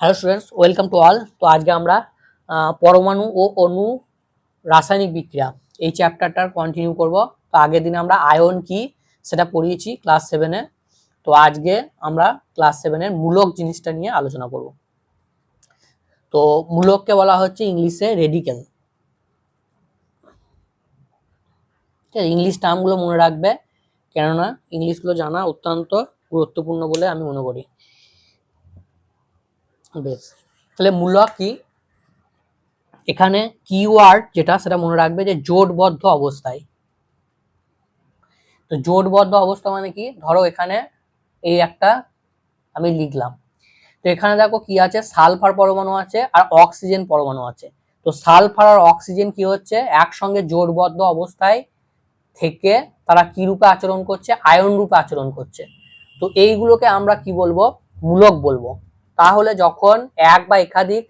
Hello students welcome to all তো আজকে আমরা পরমাণু ও অণু রাসায়নিক বিক্রিয়া এই চ্যাপ্টারটার কন্টিনিউ করব। তো আগের দিন আমরা আয়ন কি সেটা পড়িয়েছি ক্লাস সেভেনে তো আজকে আমরা ক্লাস সেভেনের মূলক জিনিসটা নিয়ে আলোচনা করব। তো মূলককে বলা হচ্ছে ইংলিশে আছে, ইংলিশ টার্মগুলো মনে রাখবে। কেননা ইংলিশগুলো জানা অত্যন্ত গুরুত্বপূর্ণ বলে আমি মনে করি। বেশ। তাহলে মূলক কি? এখানে কিওয়ার্ড যেটা, সেটা মনে রাখবে যে জোটবদ্ধ অবস্থায়। তো জোটবদ্ধ অবস্থা মানে কি? ধরো এখানে এই একটা আমি লিখলাম। তো এখানে দেখো কি আছে? সালফার পরমাণু আছে আর অক্সিজেন পরমাণু আছে। তো সালফার আর অক্সিজেন কি হচ্ছে? একসঙ্গে জোটবদ্ধ অবস্থায় থেকে তারা কি রূপে আচরণ করছে? আয়ন রূপে আচরণ করছে। তো এইগুলোকে আমরা কি বলব? মূলক বলব। তাহলে যখন এক বা একাধিক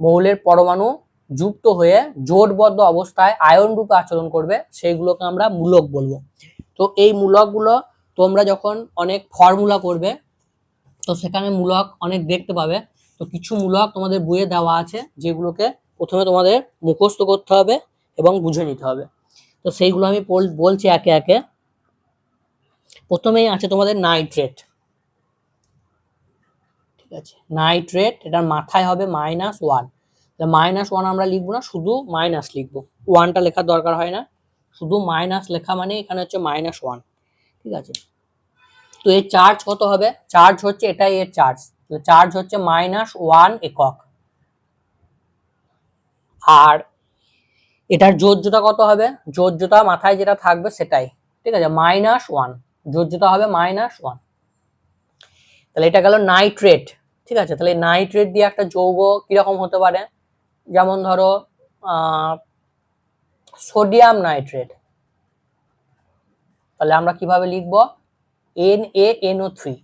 মৌলের পরমাণু যুক্ত হয়ে জোটবদ্ধ অবস্থায় আয়ন রূপে আচরণ করবে সেইগুলোকে আমরা মূলক বলব। তো এই মূলকগুলো তোমরা যখন অনেক ফর্মুলা করবে, তো সেখানে মূলক অনেক দেখতে পাবে। তো কিছু মূলক তোমাদের বইয়ে দেওয়া আছে, যেগুলোকে প্রথমে তোমাদের মুখস্থ করতে হবে এবং বুঝে নিতে হবে। তো সেইগুলো আমি বলছি একে একে। প্রথমেই আছে তোমাদের নাইট্রেট। ঠিক আছে। নাইট্রেট এটার মাথায় হবে মাইনাস ওয়ান মাইনাস ওয়ান আমরা লিখব না, শুধু মাইনাস লিখব। ওয়ানটা লেখার দরকার হয় না। শুধু মাইনাস লেখা মানে এখানে হচ্ছে মাইনাস ওয়ান ঠিক আছে? তো এর চার্জ কত হবে? চার্জ হচ্ছে এটাই এর চার্জ চার্জ হচ্ছে মাইনাস ওয়ান একক। আর এটার যোজ্যতা কত হবে? যোজ্যতা মাথায় যেটা থাকবে সেটাই। ঠিক আছে? মাইনাস ওয়ান যোজ্যতা হবে মাইনাস ওয়ান তাহলে এটা গেল নাইট্রেট ঠিক আছে? তাহলে নাইট্রেট দিয়ে একটা যৌগ কীরকম হতে পারে? যেমন ধরো সোডিয়াম নাইট্রেট তাহলে আমরা কীভাবে লিখব? এন এ এনও থ্রি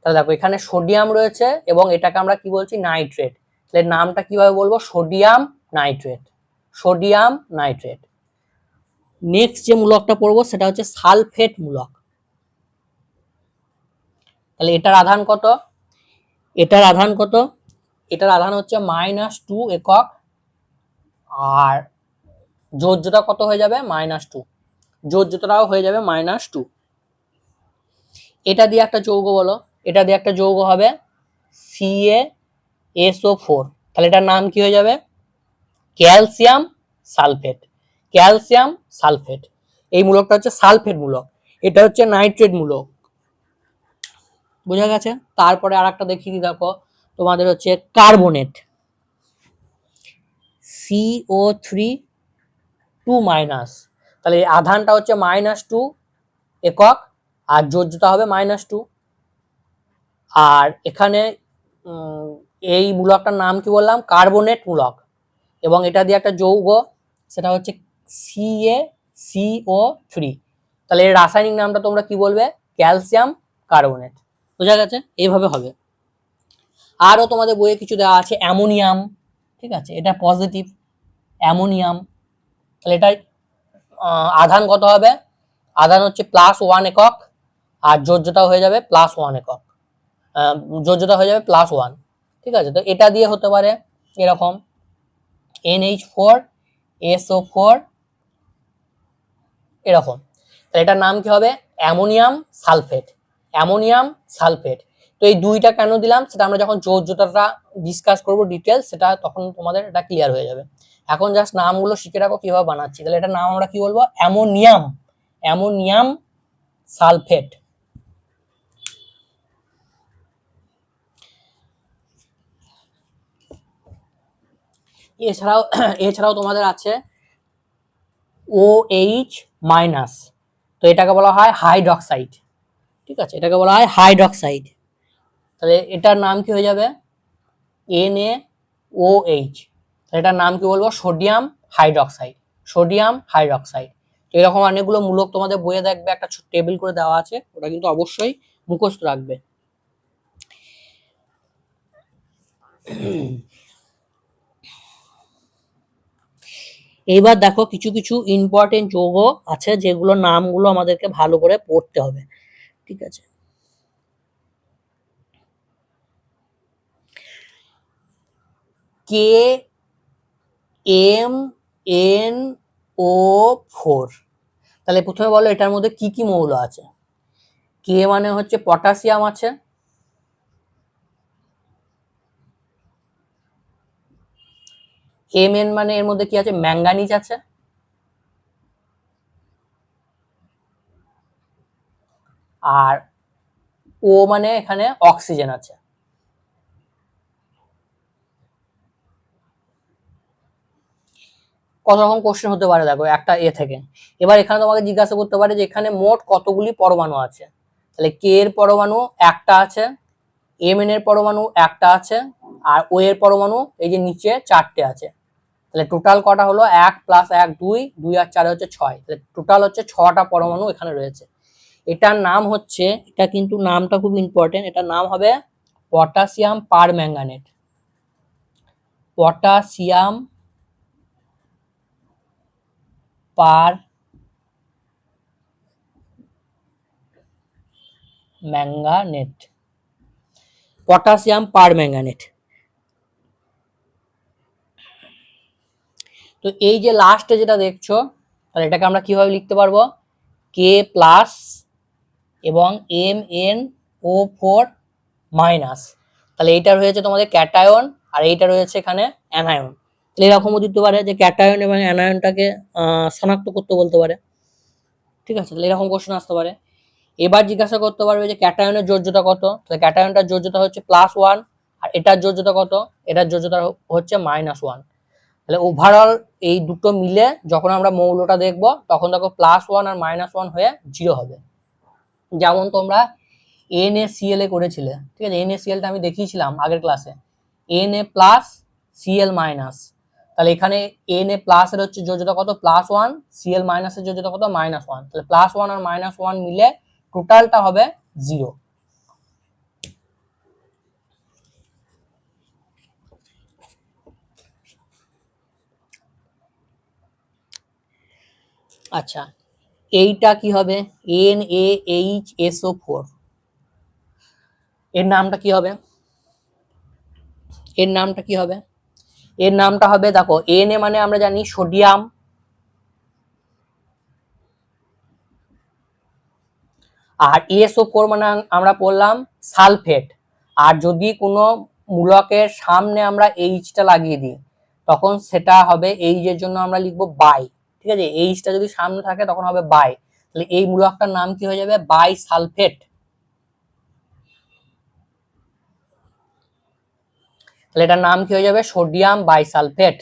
তাহলে দেখো, এখানে সোডিয়াম রয়েছে এবং এটাকে আমরা কি বলছি? নাইট্রেট তাহলে নামটা কীভাবে বলব? Sodium nitrate sodium nitrate next যে মূলকটা পড়ব, সেটা হচ্ছে সালফেট মূলক। তাহলে এটার আধান কত? এটার আধান কত? এটার আধান হচ্ছে মাইনাস টু একক, আর যোজ্যতা কত হয়ে যাবে? মাইনাস টু যোজ্যতাটাও হয়ে যাবে মাইনাস টু এটা দিয়ে একটা যৌগ বলো। এটা দিয়ে একটা যৌগ হবে সি এ এসও ফোর তাহলে এটার নাম কি হয়ে যাবে? Calcium sulphate. Calcium sulphate. এই মূলকটা হচ্ছে সালফেট মূলক। এটা হচ্ছে নাইট্রেট মূলক। বোঝা গেছে? তারপরে আর একটা দেখিয়ে দিই, দেখো। তোমাদের হচ্ছে carbonate C O three two minus তাহলে আধানটা হচ্ছে মাইনাস টু একক, আর যোজ্যতা হবে মাইনাস টু আর এখানে এই মূলকটার নাম কি বললাম? কার্বনেট মূলক। এবং এটা দিয়ে একটা যৌগ, সেটা হচ্ছে সিএ সিও থ্রি তাহলে এর রাসায়নিক নামটা তোমরা কি বলবে? ক্যালসিয়াম কার্বনেট বোঝা গেছে? এইভাবে হবে। আরও তোমাদের বইয়ে কিছু দেওয়া আছে অ্যামোনিয়াম ঠিক আছে? এটা পজিটিভ অ্যামোনিয়াম। তাহলে আহ, আধান কত হবে? আধান হচ্ছে প্লাস ওয়ান একক আর যোজ্যতা হয়ে যাবে প্লাস ওয়ান একক। যোজ্যতা হয়ে যাবে প্লাস ওয়ান ঠিক আছে? তো এটা দিয়ে হতে পারে এরকম এনএইচ ফোর এসও ফোর এরকম। তাহলে এটার নাম কি হবে? Ammonium sulphate. Ammonium sulphate. তো এই দুইটা কেন দিলাম? সেটা আমরা যখন যোজ্যতাটা ডিসকাস করব ডিটেলস সেটা তখন তোমাদের এটা ক্লিয়ার হয়ে যাবে। এখন জাস্ট নামগুলো শিখে রাখো, কীভাবে বানাচ্ছি। তাহলে এটার নাম আমরা কি বলব? অ্যামোনিয়াম। Ammonium sulphate. এছাড়াও এছাড়াও তোমাদের আছে ও এইচ মাইনাস তো এটাকে বলা হয় হাইড্রক্সাইড ঠিক আছে? এটাকে বলা হয় হাইড্রক্সাইড। তাহলে এটার নাম কি হয়ে যাবে? এন এ ও এইচ তাহলে এটার নাম কি বলব? Sodium hydroxide. Sodium hydroxide. এরকম অনেকগুলো মূলক তোমাদের বইয়ে দেখবে, একটা টেবিল করে দেওয়া আছে। ওটা কিন্তু অবশ্যই মুখস্থ রাখবে। এইবার দেখো কিছু কিছু ইম্পর্টেন্ট যৌগ আছে যেগুলোর নামগুলো আমাদেরকে ভালো করে পড়তে হবে। ঠিক আছে। K M N O four তাহলে প্রথমে বলো এটার মধ্যে কি কি মৌল আছে? কে মানে হচ্ছে পটাশিয়াম আছে। এম এন মানে এর মধ্যে কি আছে? ম্যাঙ্গানিজ আছে। আর ও মানে এখানে অক্সিজেন আছে। কত রকম কোশ্চেন হতে পারে দেখো, একটা এ থেকে। এবার এখানে তোমাকে জিজ্ঞাসা করতে পারে যে এখানে মোট কতগুলি পরমাণু আছে? তাহলে কে এর পরমাণু? একটা আছে। এম এন এর পরমাণু? একটা আছে। আর ও এর পরমাণু? এই যে নিচে চারটে আছে। তাহলে টোটাল কটা হলো? এক প্লাস এক, দুই দুই আর চারে হচ্ছে ছয়। তাহলে টোটাল হচ্ছে ছটা পরমাণু এখানে রয়েছে। এটার নাম হচ্ছে, এটা কিন্তু নামটা খুব ইম্পর্টেন্ট এটার নাম হবে potassium permanganate potassium permanganate potassium permanganate তো এই যে লাস্টে যেটা দেখছ, তাহলে এটাকে আমরা কীভাবে লিখতে পারব? কে প্লাস এবং M N O four minus তাহলে এইটা রয়েছে তোমাদের ক্যাটায়ন আর এইটা রয়েছে এখানে অ্যানায়ন তাহলে এরকমও দিতে পারে যে ক্যাটায়ন এবং অ্যানায়নটাকে শনাক্ত করতে বলতে পারে। ঠিক আছে? তাহলে এরকম কোশ্চেন আসতে পারে। এবার জিজ্ঞাসা করতে পারবে যে ক্যাটায়নের যোজ্যতা কত? তাহলে ক্যাটায়নটার যোজ্যতা হচ্ছে প্লাস ওয়ান আর এটার যোজ্যতা কত? এটার যোজ্যতা হচ্ছে মাইনাস ওয়ান তাহলে ওভারঅল এই দুটো মিলে যখন আমরা মৌলটা দেখব, তখন দেখো প্লাস ওয়ান আর মাইনাস ওয়ান হয়ে জিরো হবে। যেমন তোমরা এন এ সিএল এ করেছিলে, ঠিক আছে? এন এ সিএলটা আমি দেখিয়েছিলাম আগের ক্লাসে N A plus C L minus তাহলে এখানে এন এ প্লাস এর হচ্ছে যোজ্যতা কত? প্লাস ওয়ান সিএল মাইনাসের যোজ্যতা কত? মাইনাস ওয়ান তাহলে প্লাস ওয়ান আর মাইনাস ওয়ান মিলে টোটালটা হবে জিরো আচ্ছা এইটা কি হবে? N A H S O four এর নামটা কি হবে? এর নামটা কি হবে? এর নামটা হবে, দেখো এন এ মানে আমরা জানি সোডিয়াম। আর এসও ফোর মানে আমরা পড়লাম সালফেট। আর যদি কোনো মূলকের সামনে আমরা এইচটা লাগিয়ে দিই, তখন সেটা হবে এইচের জন্য আমরা লিখব বাই। ঠিক আছে? এইচটা যদি সামনে থাকে তখন হবে বাই তাহলে এই মূলকটার নাম কি হয়ে যাবে? বাই সালফেট তাহলে এটার নাম কি হয়ে যাবে? সোডিয়াম বাইসালফেট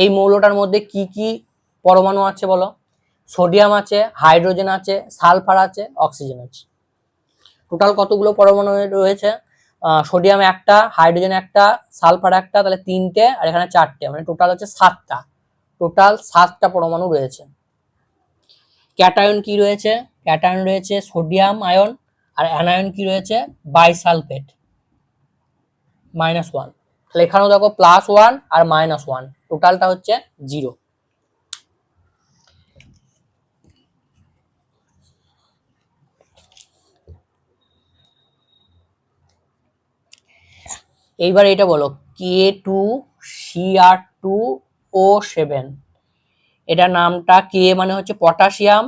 এই মৌলটার মধ্যে কি কি পরমাণু আছে বলো? সোডিয়াম আছে হাইড্রোজেন আছে সালফার আছে অক্সিজেন আছে। টোটাল কতগুলো পরমাণু রয়েছে? সোডিয়াম একটা, হাইড্রোজেন একটা, সালফার একটা, তাহলে তিনটে, আর এখানে চারটে মানে টোটাল হচ্ছে সাতটা। টোটাল সাতটা পরমাণু রয়েছে। ক্যাটায়ন কি রয়েছে? ক্যাটায়ন রয়েছে সোডিয়াম আয়ন, আর অ্যানায়ন কি রয়েছে? বাইসালফেট মাইনাস ওয়ান তাহলে এখানেও দেখো প্লাস ওয়ান আর মাইনাস ওয়ান টোটালটা হচ্ছে জিরো এইবার এটা বলো K two C R two O seven এটার নামটা কে মানে হচ্ছে পটাশিয়াম।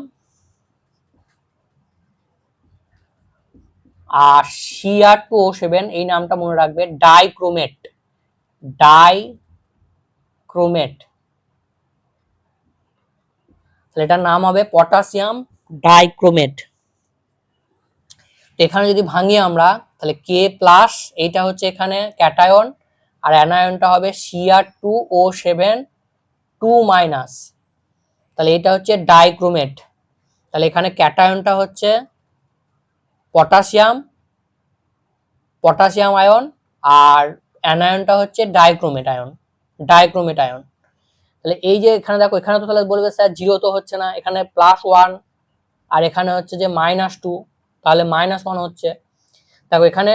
আর C R two O seven এই নামটা মনে রাখবে ডাইক্রোমেট। ডাই ক্রোমেট তাহলে এটার নাম হবে পটাশিয়াম ডাইক্রোমেট। এখানে যদি ভাঙি আমরা, তাহলে কে প্লাস এইটা হচ্ছে এখানে ক্যাটায়ন আর অ্যানায়নটা হবে C R two O seven two minus তাহলে এটা হচ্ছে ডাইক্রোমেট তাহলে এখানে ক্যাটায়নটা হচ্ছে পটাশিয়াম পটাশিয়াম আয়ন আর অ্যানায়নটা হচ্ছে ডাইক্রোমেট আয়ন ডাইক্রোমেট আয়ন তাহলে এই যে এখানে দেখো, এখানে তো তাহলে বলবে স্যার জিরো তো হচ্ছে না, এখানে প্লাস ওয়ান আর এখানে হচ্ছে যে মাইনাস টু তাহলে মাইনাস ওয়ান হচ্ছে। দেখো, এখানে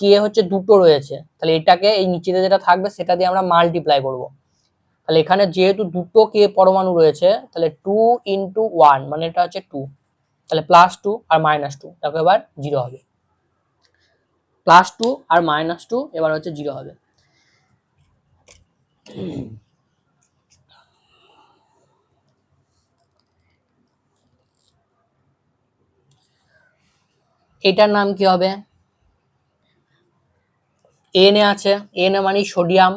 কে হচ্ছে দুটো রয়েছে। তাহলে এটাকে এই নিচেতে যেটা থাকবে, সেটা দিয়ে আমরা মাল্টিপ্লাই করব। তাহলে এখানে যেহেতু দুটো কে পরমাণু রয়েছে, তাহলে টু ইন্টু ওয়ান মানে এটা হচ্ছে টু তাহলে প্লাস টু আর মাইনাস টু দেখো, এবার জিরো হবে। প্লাস টু আর মাইনাস টু এবার হচ্ছে জিরো হবে। এটার নাম কি হবে? এন আছে। এন মানে সোডিয়াম।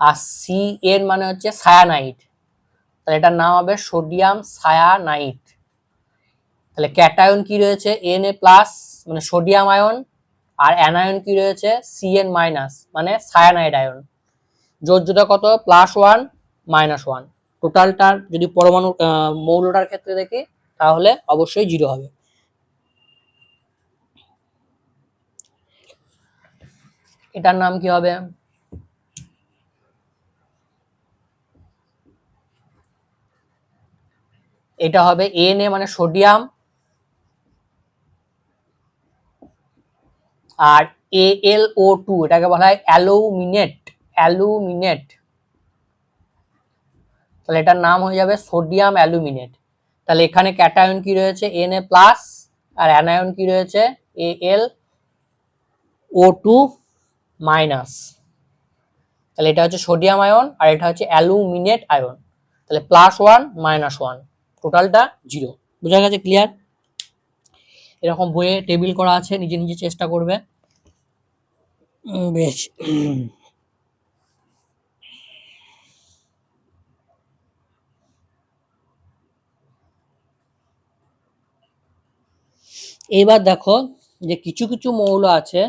আর সি এন মানে হচ্ছে সায়ানাইট তাহলে এটার নাম হবে সোডিয়াম সায়ানাইট তাহলে ক্যাটায়ন কি রয়েছে? এন এ প্লাস মানে সোডিয়াম আয়ন আর অ্যানায়ন কি রয়েছে? সি এন মাইনাস মানে সায়ানাইড আয়ন যোজ্যতা কত? প্লাস ওয়ান মাইনাস ওয়ান টোটালটার যদি পরমাণু মৌলটার ক্ষেত্রে দেখি তাহলে অবশ্যই জিরো হবে। এটার নাম কি হবে? এটা হবে এন এ মানে সোডিয়াম আর এ এল ও টু এটাকে বলা হয় অ্যালুমিনেট অ্যালুমিনেট। তাহলে এটার নাম হয়ে যাবে সোডিয়াম অ্যালুমিনেট। তাহলে এখানে ক্যাটায়ন কি রয়েছে? এন এ প্লাস আর অ্যানায়ন কি রয়েছে? এ এল ও টু মাইনাস তাহলে এটা হচ্ছে সোডিয়াম আয়ন আর এটা হচ্ছে অ্যালুমিনেট আয়ন তাহলে প্লাস ওয়ান মাইনাস ওয়ান টোটালটা জিরো বোঝা গেছে ক্লিয়ার এরকম বইয়ে টেবিল করা আছে, নিজে নিজে চেষ্টা করবে। বেশ। এবার দেখো যে কিছু কিছু মৌল আছে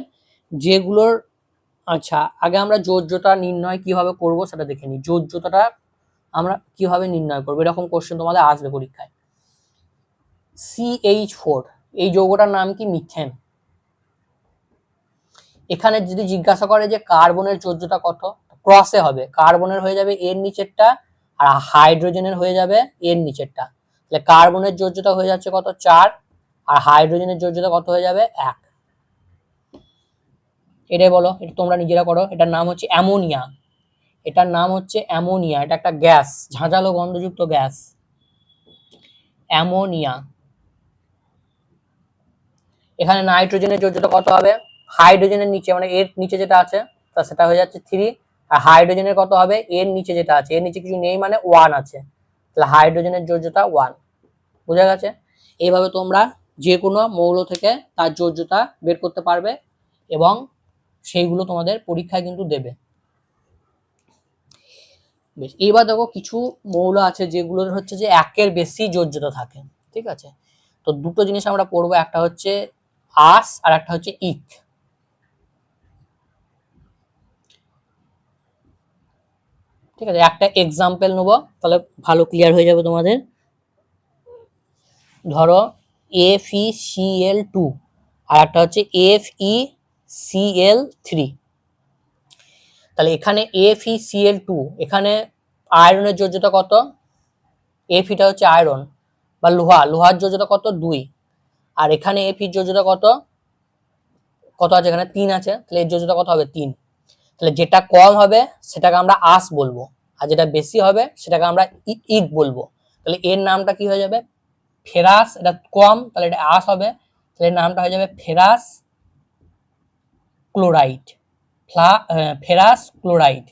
যেগুলোর আচ্ছা আগে আমরা যোজ্যতা নির্ণয় কীভাবে করব সেটা দেখে নিই। যোজ্যতাটা আমরা কীভাবে নির্ণয় করব? এরকম কোশ্চেন তোমাদের আসবে পরীক্ষায়। সিএইচ ফোর এই যৌগটার নাম কি? মিথেন। এখানে যদি জিজ্ঞাসা করে যে কার্বনের যোজ্যতা কত? ক্রসে হবে। কার্বনের হয়ে যাবে এর নিচেরটা আর হাইড্রোজেনের হয়ে যাবে এর নিচেরটা। তাহলে কার্বনের যোজ্যতা হয়ে যাচ্ছে কত? চার। আর হাইড্রোজেনের যোজ্যতা কত হয়ে যাবে? এক। এটাই বলো, এটা তোমরা নিজেরা করো। এটার নাম হচ্ছে অ্যামোনিয়া। এটার নাম হচ্ছে অ্যামোনিয়া। এটা একটা গ্যাস, ঝাঁঝালো গন্ধযুক্ত গ্যাস। অ্যামোনিয়া। এখানে নাইট্রোজেনের যোজ্যতা কত হবে? হাইড্রোজেনের নিচে মানে এর নিচে যেটা আছে, তা সেটা হয়ে যাচ্ছে থ্রি। আর হাইড্রোজেনের কত হবে? এর নিচে যেটা আছে, এর নিচে কিছু নেই মানে ওয়ান আছে। তাহলে হাইড্রোজেনের যোজ্যতা ওয়ান। বোঝা গেছে? এইভাবে তোমরা যে কোনো মৌল থেকে তার যোজ্যতা বের করতে পারবে এবং সেইগুলো তোমাদের পরীক্ষায় কিন্তু দেবে। বেশ এবার দেখো কিছু মৌল আছে যেগুলোর হচ্ছে যে একের বেশি যোজ্যতা থাকে, ঠিক আছে? তো দুটো জিনিস আমরা পড়ব, একটা হচ্ছে আস আর একটা হচ্ছে ইক। ঠিক আছে, একটা এক্সাম্পল নেব, তাহলে ভালো ক্লিয়ার হয়ে যাবে তোমাদের। ধরো F E C L two আর একটা হচ্ছে F E C L three তাহলে এখানে F E C L two এখানে আয়রনের যোজ্যতা কত? এফ ইটা হচ্ছে আয়রন বা লোহা, লোহার যোজ্যতা কত? দুই। আর এখানে এফ ইর যোজ্যতা কত? কত আছে এখানে? তিন আছে। তাহলে এর যোজ্যতা কত হবে? তিন। তাহলে যেটা কম হবে, সেটাকে আমরা আস বলব। আর যেটা বেশি হবে, সেটাকে আমরা ইক বলব। তাহলে এর নামটা কি হয়ে যাবে? ফেরাস, এটা কম তাহলে এটা আস হবে। তাহলে নামটা হয়ে যাবে ফেরাস ক্লোরাইড। ফ্লা ফেরাস ক্লোরাইড।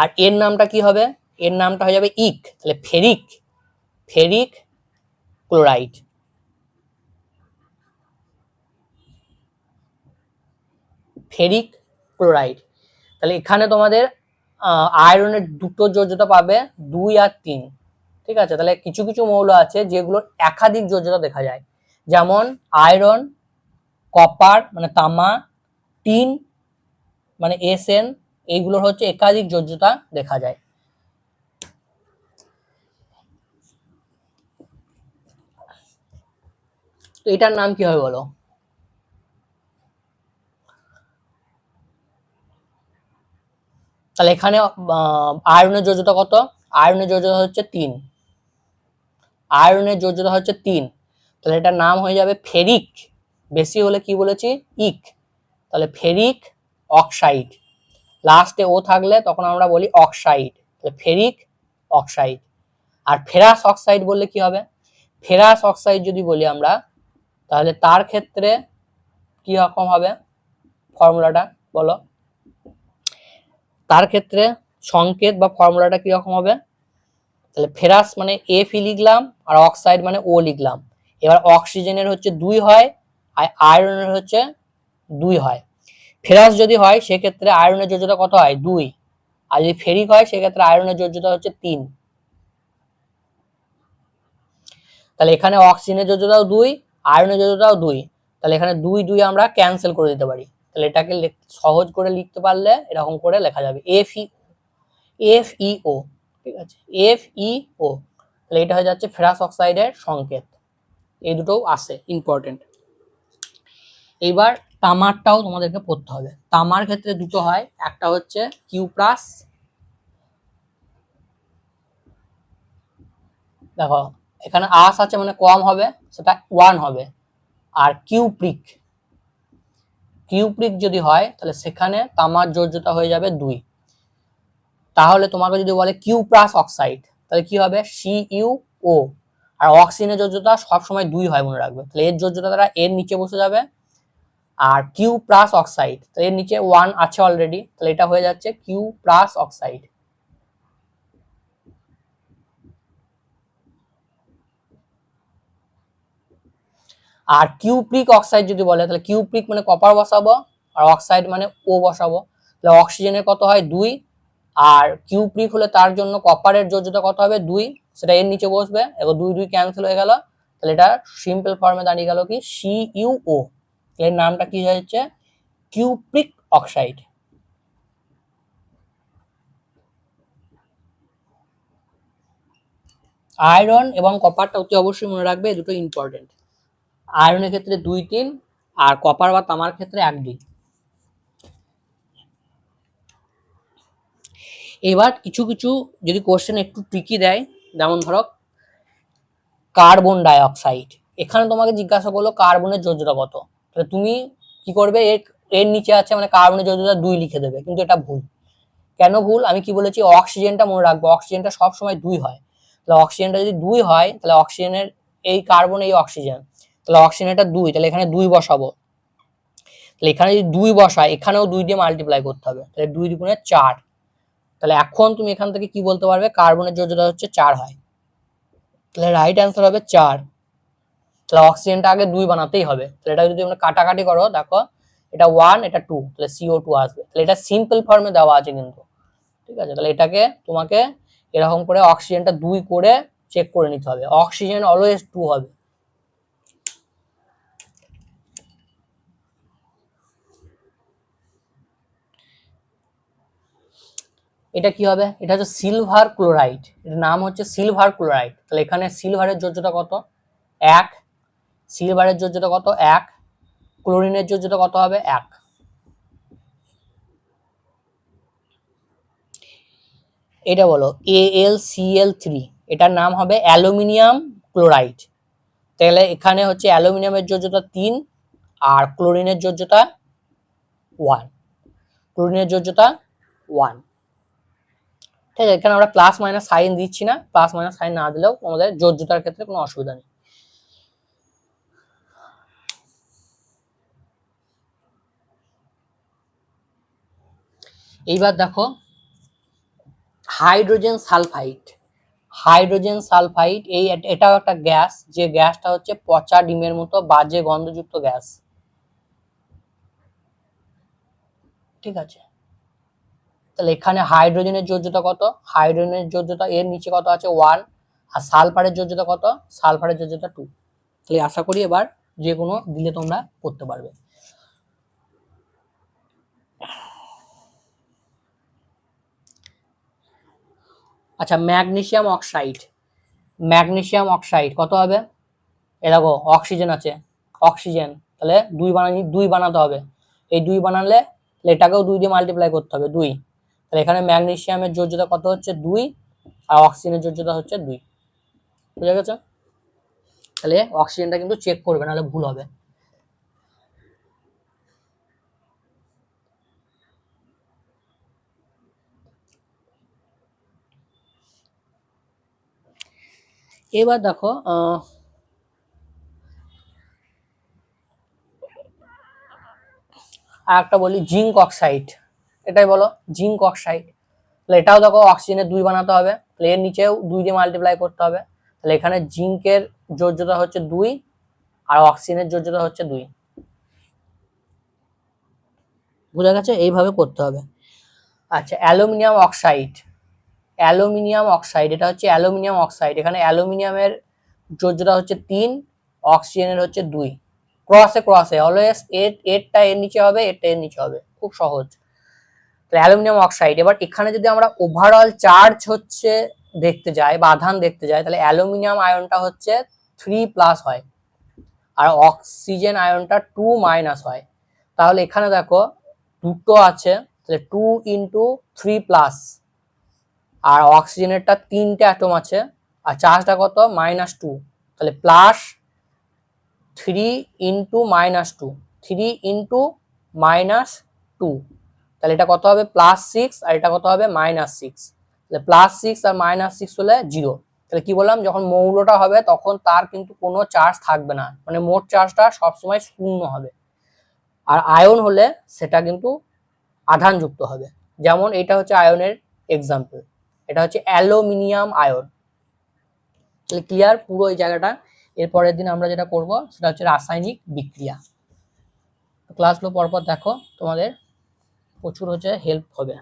আর এর নামটা কি হবে? এর নামটা হয়ে যাবে ইক। তাহলে ferric ferric chloride. Ferric chloride. তাহলে এখানে তোমাদের আয়রনের দুটো যোজ্যতা পাবে, দুই আর তিন। ঠিক আছে? তাহলে কিছু কিছু মৌল আছে যেগুলোর একাধিক যোজ্যতা দেখা যায়। যেমন আয়রন, কপার মানে তামা, টিন মানে এসএন, এইগুলোর হচ্ছে একাধিক যোজ্যতা দেখা যায়। তো এটার নাম কি হবে বলো? তাহলে এখানে আয়রনের যোজ্যতা কত? আয়রনের যোজ্যতা হচ্ছে তিন। আয়রনের যোজ্যতা হচ্ছে তিন। তাহলে এটার নাম হয়ে যাবে ফেরিক। বেশি হলে কি বলেছি? ইক। তাহলে ফেরিক, অক্সাইড। লাস্টে ও থাকলে তখন আমরা বলি অক্সাইড। তাহলে ফেরিক, অক্সাইড। আর ফেরাস অক্সাইড বললে কি হবে? ফেরাস অক্সাইড যদি বলি আমরা, তাহলে তার ক্ষেত্রে কি রকম হবে? ফর্মুলাটা বলো। তার ক্ষেত্রে সংকেত বা ফর্মুলাটা কি রকম হবে? তাহলে ফেরাস মানে এফ ই লিখলাম আর অক্সাইড মানে ও লিখলাম। এবার অক্সিজেনের হচ্ছে দুই হয় আর আয়রনের হচ্ছে দুই হয়। ফেরাস যদি হয়, সেক্ষেত্রে আয়রনের যোজ্যতা কত হয়? দুই। আর যদি ফেরিক হয়, সেক্ষেত্রে আয়রনের যোজ্যতা হচ্ছে তিন। তাহলে এখানে অক্সিজেনের যোজ্যতাও দুই আয়রনের যোজ্যতাও দুই। তাহলে এখানে দুই দুই আমরা ক্যান্সেল করে দিতে পারি। তাহলে এটাকে সহজ করে লিখতে পারলে এরকম করে লেখা যাবে এফ ই এফ ই ও ঠিক আছে। এফ ই ও তাহলে এটা হয়ে যাচ্ছে ফেরাস অক্সাইডের সংকেত। এই দুটোও আসে ইম্পর্টেন্ট এইবার তামারটাও তোমাদেরকে পড়তে হবে। তামার ক্ষেত্রে দুটো হয়, একটা হচ্ছে কিউ প্লাস দেখো, এখানে আস আছে মানে কম হবে, সেটা ওয়ান হবে। আর কিউপ্রিক কিউপ্রিক যদি হয়, তাহলে সেখানে তামার যোজ্যতা হয়ে যাবে দুই। তাহলে তোমাকে যদি বলে কিউ প্লাস অক্সাইড তাহলে কি হবে? সি ইউ ও আর অক্সিজেনের যোজ্যতা সবসময় দুই হয় মনে রাখবে। তাহলে এর যোজ্যতা তারা এর নিচে বসে যাবে। আর কিউ প্লাস অক্সাইড তাহলে এর নিচে ওয়ান আছে অলরেডি তাহলে এটা হয়ে যাচ্ছে কিউ প্লাস অক্সাইড আর কিউপ্রিক অক্সাইড যদি বলে, তাহলে কিউপ্রিক মানে কপার বসাবো, আর অক্সাইড মানে ও বসাবো। তাহলে অক্সিজেনের কত হয়? দুই। আর কিউ কিউপ্রিক হলে তার জন্য কপারের যোজ্যতা কত হবে? দুই। সেটা এর নিচে বসবে। এবং দুই দুই ক্যান্সেল হয়ে গেল। তাহলে এটা সিম্পল ফর্মে দাঁড়িয়ে গেল কি? সি ইউ ও এর নামটা কি হচ্ছে কিউপ্রিক অক্সাইড আয়রন এবং কপারটা অতি অবশ্যই মনে রাখবে দুটো ইম্পর্টেন্ট আয়রনের ক্ষেত্রে দুই তিন, আর কপার বা তামার ক্ষেত্রে এক দুই। এবার কিছু কিছু যদি কোশ্চেন একটু ট্রিকি দেয়, যেমন ধরো কার্বন ডাইঅক্সাইড এখানে তোমাকে জিজ্ঞাসা করল কার্বনের যোজ্যতা কত? তাহলে তুমি কি করবে? এর এর নিচে আছে মানে কার্বনের যোজ্যতা দুই লিখে দেবে, কিন্তু এটা ভুল। কেন ভুল? আমি কি বলেছি অক্সিজেনটা মনে রাখব অক্সিজেনটা সবসময় দুই হয়। তাহলে অক্সিজেনটা যদি দুই হয়, তাহলে অক্সিজেনের এই কার্বন এই অক্সিজেন তাহলে অক্সিজেনটা দুই, তাহলে এখানে দুই বসাবো। তাহলে এখানে যদি দুই বসায়, এখানেও দুই দিয়ে মাল্টিপ্লাই করতে হবে, তাহলে দুই দুগুণে চার। তাহলে এখন তুমি এখান থেকে কি বলতে পারবে? কার্বনের যোজ্যতা হচ্ছে চার হয়। তাহলে রাইট অ্যান্সার হবে চার। তাহলে অক্সিজেনটা আগে দুই বানাতেই হবে। তাহলে এটা যদি আমরা কাটাকাটি করো, দেখো, এটা ওয়ান এটা টু তাহলে সিও টু আসবে। তাহলে এটা সিম্পল ফর্মে দেওয়া আছে কিন্তু। ঠিক আছে? তাহলে এটাকে তোমাকে এরকম করে অক্সিজেনটা দুই করে চেক করে নিতে হবে। অক্সিজেন অলওয়েজ টু হবে। এটা কি হবে? এটা হচ্ছে সিলভার ক্লোরাইড এটার নাম হচ্ছে সিলভার ক্লোরাইড তাহলে এখানে সিলভারের যোজ্যতা কত? এক। সিলভারের যোজ্যতা কত? এক। ক্লোরিনের যোজ্যতা কত হবে? এক। এটা বলো এল থ্রি এটার নাম হবে অ্যালুমিনিয়াম ক্লোরাইড। তাহলে এখানে হচ্ছে অ্যালুমিনিয়ামের যোজ্যতা তিন আর ক্লোরিনের যোজ্যতা ওয়ান ক্লোরিনের যোজ্যতা ওয়ান ঠিক আছে, এখানে আমরা প্লাস মাইনাস সাইন দিচ্ছি না প্লাস মাইনাস সাইন না দিলেও আমাদের যোজ্যতার ক্ষেত্রে কোনো অসুবিধা নেই। এইবার দেখো হাইড্রোজেন সালফাইড হাইড্রোজেন সালফাইড এই এটাও একটা গ্যাস যে গ্যাসটা হচ্ছে পচা ডিমের মতো বাজে গন্ধযুক্ত গ্যাস ঠিক আছে? তাহলে এখানে হাইড্রোজেনের যোজ্যতা কত? হাইড্রোজেনের যোজ্যতা এর নিচে কত আছে? ওয়ান আর সালফারের যোজ্যতা কত? সালফারের যোজ্যতা টু তাহলে আশা করি এবার যে কোনো দিলে তোমরা করতে পারবে। আচ্ছা ম্যাগনেসিয়াম অক্সাইড। ম্যাগনেসিয়াম অক্সাইড কত হবে? এ দেখো, অক্সিজেন আছে। অক্সিজেন। তাহলে দুই বানানি দুই বানাতে হবে। এই দুই বানালে এটাকেও দুই দিয়ে মাল্টিপ্লাই করতে হবে, দুই। তাহলে এখানে ম্যাগনেসিয়ামের যোজ্যতা কত হচ্ছে? দুই, আর অক্সিজেনের যোজ্যতা হচ্ছে দুই। বুঝা গেছে? তাহলে অক্সিজেনটা কিন্তু চেক করবে, নাহলে ভুল হবে। এবার দেখো আর একটা বলি, জিঙ্ক অক্সাইড। এটাই বলো জিঙ্ক অক্সাইড তাহলে এটাও দেখো অক্সিজেনের দুই বানাতে হবে। তাহলে এর নিচেও দুই দিয়ে মাল্টিপ্লাই করতে হবে। তাহলে এখানে জিঙ্কের যোজ্যতা হচ্ছে দুই, আর অক্সিজেনের যোজ্যতা হচ্ছে দুই। বোঝা গেছে? এইভাবে করতে হবে। আচ্ছা অ্যালুমিনিয়াম অক্সাইড অ্যালুমিনিয়াম অক্সাইড এটা হচ্ছে অ্যালুমিনিয়াম অক্সাইড এখানে অ্যালুমিনিয়ামের যোজ্যতা হচ্ছে তিন অক্সিজেনের হচ্ছে দুই। ক্রসে ক্রসে অলওয়েজ এর, এরটা এর নিচে হবে, এরটা এর নিচে হবে। খুব সহজ। তাহলে অ্যালুমিনিয়াম অক্সাইড। এবার এখানে যদি আমরা ওভারঅল চার্জ হচ্ছে দেখতে যাই বা আধান দেখতে যাই, তাহলে অ্যালুমিনিয়াম আয়নটা হচ্ছে থ্রি প্লাস হয় আর অক্সিজেন আয়নটা টু মাইনাস হয়। তাহলে এখানে দেখো দুটো আছে, তাহলে টু ইন্টু থ্রি প্লাস আর অক্সিজেনেরটা তিনটে অ্যাটম আছে আর চার্জটা কত? মাইনাস টু তাহলে plus three into minus two three into minus two তাহলে এটা কত হবে? প্লাস সিক্স আর এটা কত হবে? মাইনাস সিক্স তাহলে প্লাস সিক্স আর মাইনাস সিক্স হলে জিরো তাহলে কি বললাম? যখন মৌলটা হবে, তখন তার কিন্তু কোনো চার্জ থাকবে না। মানে মোট চার্জটা সবসময় শূন্য হবে। আর আয়ন হলে সেটা কিন্তু আধানযুক্ত হবে। যেমন এটা হচ্ছে আয়নের এক্সাম্পল এটা হচ্ছে অ্যালুমিনিয়াম আয়ন তাহলে ক্লিয়ার পুরো এই জায়গাটা। এর পরের দিন আমরা যেটা করব, সেটা হচ্ছে রাসায়নিক বিক্রিয়া। ক্লাসগুলো পরপর দেখো তোমাদের। প্রচুর হচ্ছে হেল্প হবে।